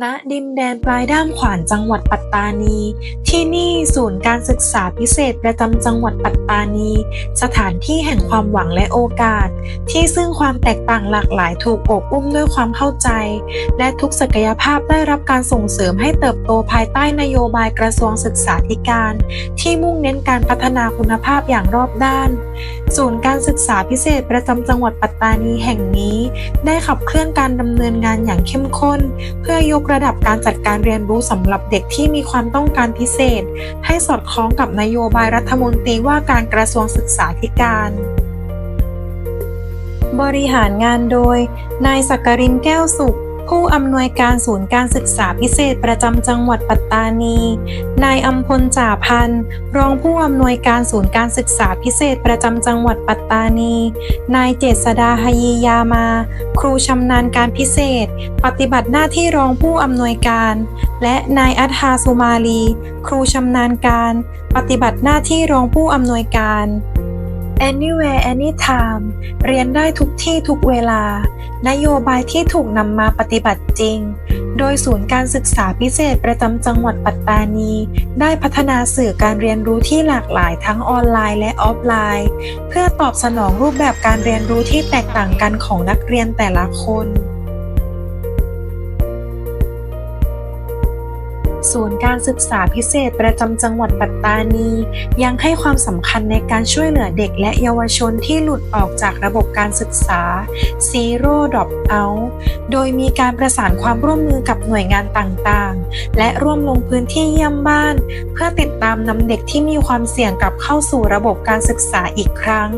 ณดินแดนปลายด้ามขวานจังหวัดปัตตานี ที่นี่ศูนย์การศึกษาพิเศษประจำจังหวัดปัตตานี สถานที่แห่งความหวังและโอกาส ที่ซึ่งความแตกต่างหลากหลายถูกอบอุ้มด้วยความเข้าใจ และทุกศักยภาพได้รับการส่งเสริมให้เติบโตภายใต้นโยบายกระทรวงศึกษาธิการ ที่มุ่งเน้นการพัฒนาคุณภาพอย่างรอบด้าน ศูนย์การศึกษาพิเศษประจำจังหวัดปัตตานีแห่งนี้ ได้ขับเคลื่อนการดำเนินงานอย่างเข้มข้น เพื่อยกระดับการจัดการเรียนรู้สำหรับเด็กที่มีความต้องการพิเศษ ให้สอดคล้องกับนโยบายรัฐมนตรีว่าการกระทรวงศึกษาธิการบริหารงานโดย นายสักกรินแก้วสุข ผู้อำนวยการศูนย์การศึกษาพิเศษประจำจังหวัดปัตตานี นายอัมพลจ่าพันธ์รองผู้อำนวยการศูนย์การศึกษาพิเศษประจำจังหวัดปัตตานี นายเจษดาฮยียามา ครูชำนาญการพิเศษ ปฏิบัติหน้าที่รองผู้อำนวยการ และนายอัธาสุมาลี ครูชำนาญการ ปฏิบัติหน้าที่รองผู้อำนวยการ Anywhere Anytime เรียนได้ทุกที่ทุกเวลา นโยบายที่ถูกนำมาปฏิบัติจริง โดยศูนย์การศึกษาพิเศษประจำจังหวัดปัตตานี ได้พัฒนาสื่อการเรียนรู้ที่หลากหลายทั้งออนไลน์และออฟไลน์ เพื่อตอบสนองรูปแบบการเรียนรู้ที่แตกต่างกันของนักเรียนแต่ละคน ศูนย์การศึกษาพิเศษประจำจังหวัดปัตตานี ยังให้ความสำคัญในการช่วยเหลือเด็กและเยาวชนที่หลุดออกจากระบบการศึกษา Zero Drop Out โดยมีการประสานความร่วมมือกับหน่วยงานต่างๆ และร่วมลงพื้นที่เยี่ยมบ้าน เพื่อติดตามนำเด็กที่มีความเสี่ยงกลับเข้าสู่ระบบการศึกษาอีกครั้ง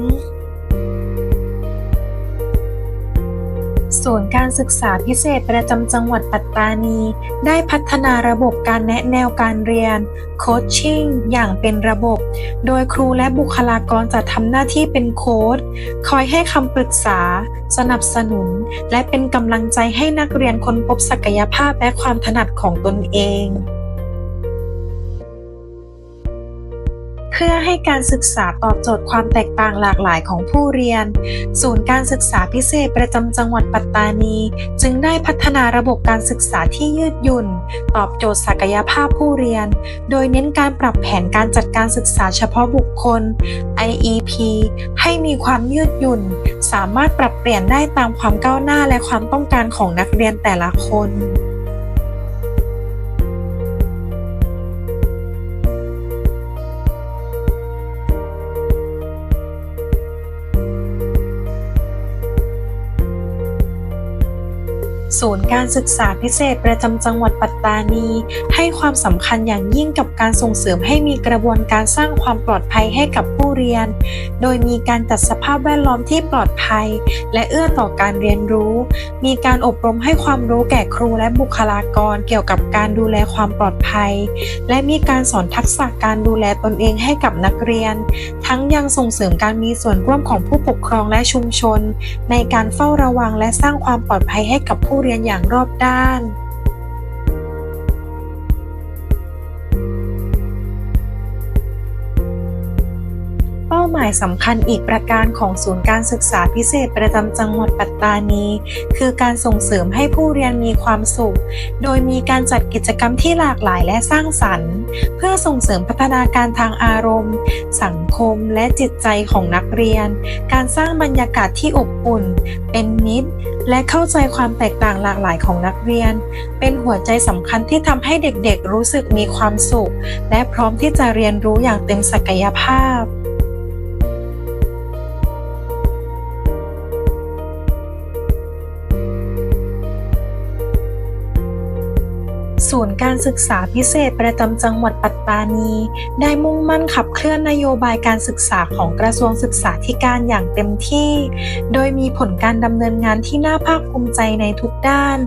ศูนย์การศึกษาพิเศษประจำจังหวัดปัตตานี ได้พัฒนาระบบการแนะแนวการเรียน โคชชิ่ง อย่างเป็นระบบ โดยครูและบุคลากรจะทำหน้าที่เป็นโค้ชคอยให้คำปรึกษา สนับสนุน และเป็นกำลังใจให้นักเรียนค้นพบศักยภาพและความถนัดของตนเอง เพื่อให้การศึกษาตอบโจทย์ความแตกต่างหลากหลายของผู้เรียน ศูนย์การศึกษาพิเศษประจำจังหวัดปัตตานี จึงได้พัฒนาระบบการศึกษาที่ยืดหยุ่น ตอบโจทย์ศักยภาพผู้เรียน โดยเน้นการปรับแผนการจัดการศึกษาเฉพาะบุคคล IEP ให้มีความยืดหยุ่น สามารถปรับเปลี่ยนได้ตามความก้าวหน้าและความต้องการของนักเรียนแต่ละคน ศูนย์การศึกษาพิเศษประจำจังหวัดปัตตานี ให้ความสำคัญอย่างยิ่งกับการส่งเสริมให้มีกระบวนการสร้างความปลอดภัยให้กับผู้เรียน โดยมีการจัดสภาพแวดล้อมที่ปลอดภัย และเอื้อต่อการเรียนรู้ มีการอบรมให้ความรู้แก่ครูและบุคลากรเกี่ยวกับการดูแลความปลอดภัย และมีการสอนทักษะการดูแลตนเองให้กับนักเรียน ทั้งยังส่งเสริมการมีส่วนร่วมของผู้ปกครองและชุมชน ในการเฝ้าระวังและสร้างความปลอดภัยให้กับผู้เรียนอย่างรอบด้าน ป้าหมายสำคัญอีกประการของศูนย์การศึกษาพิเศษประจำจังหวัดปัตตานี คือการส่งเสริมให้ผู้เรียนมีความสุข โดยมีการจัดกิจกรรมที่หลากหลายและสร้างสรรค์ เพื่อส่งเสริมพัฒนาการทางอารมณ์ สังคมและจิตใจของนักเรียน การสร้างบรรยากาศที่อบอุ่น เป็นมิตร และเข้าใจความแตกต่างหลากหลายของนักเรียน เป็นหัวใจสำคัญที่ทำให้เด็กๆ รู้สึกมีความสุข และพร้อมที่จะเรียนรู้อย่างเต็มศักยภาพ ศูนย์การศึกษาพิเศษประจำจังหวัดปัตตานี ได้มุ่งมั่นขับเคลื่อนนโยบายการศึกษาของกระทรวงศึกษาธิการอย่างเต็มที่ โดยมีผลการดำเนินงานที่น่าภาคภูมิใจในทุกด้าน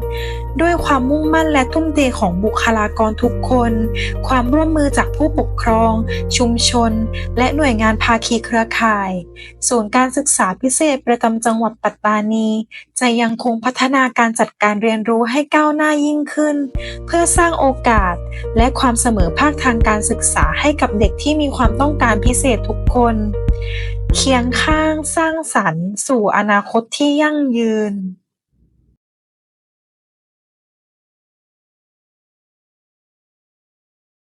ด้วยความมุ่งมั่นและทุ่มเทของบุคลากรทุกคน ความร่วมมือจากผู้ปกครอง ชุมชน และหน่วยงานภาคีเครือข่าย ศูนย์การศึกษาพิเศษประจำจังหวัดปัตตานี จะยังคงพัฒนาการจัดการเรียนรู้ให้ก้าวหน้ายิ่งขึ้น เพื่อสร้างโอกาส และความเสมอภาคทางการศึกษาให้กับเด็กที่มีความต้องการพิเศษทุกคน เคียงข้างสร้างสรรค์ สู่อนาคตที่ยั่งยืน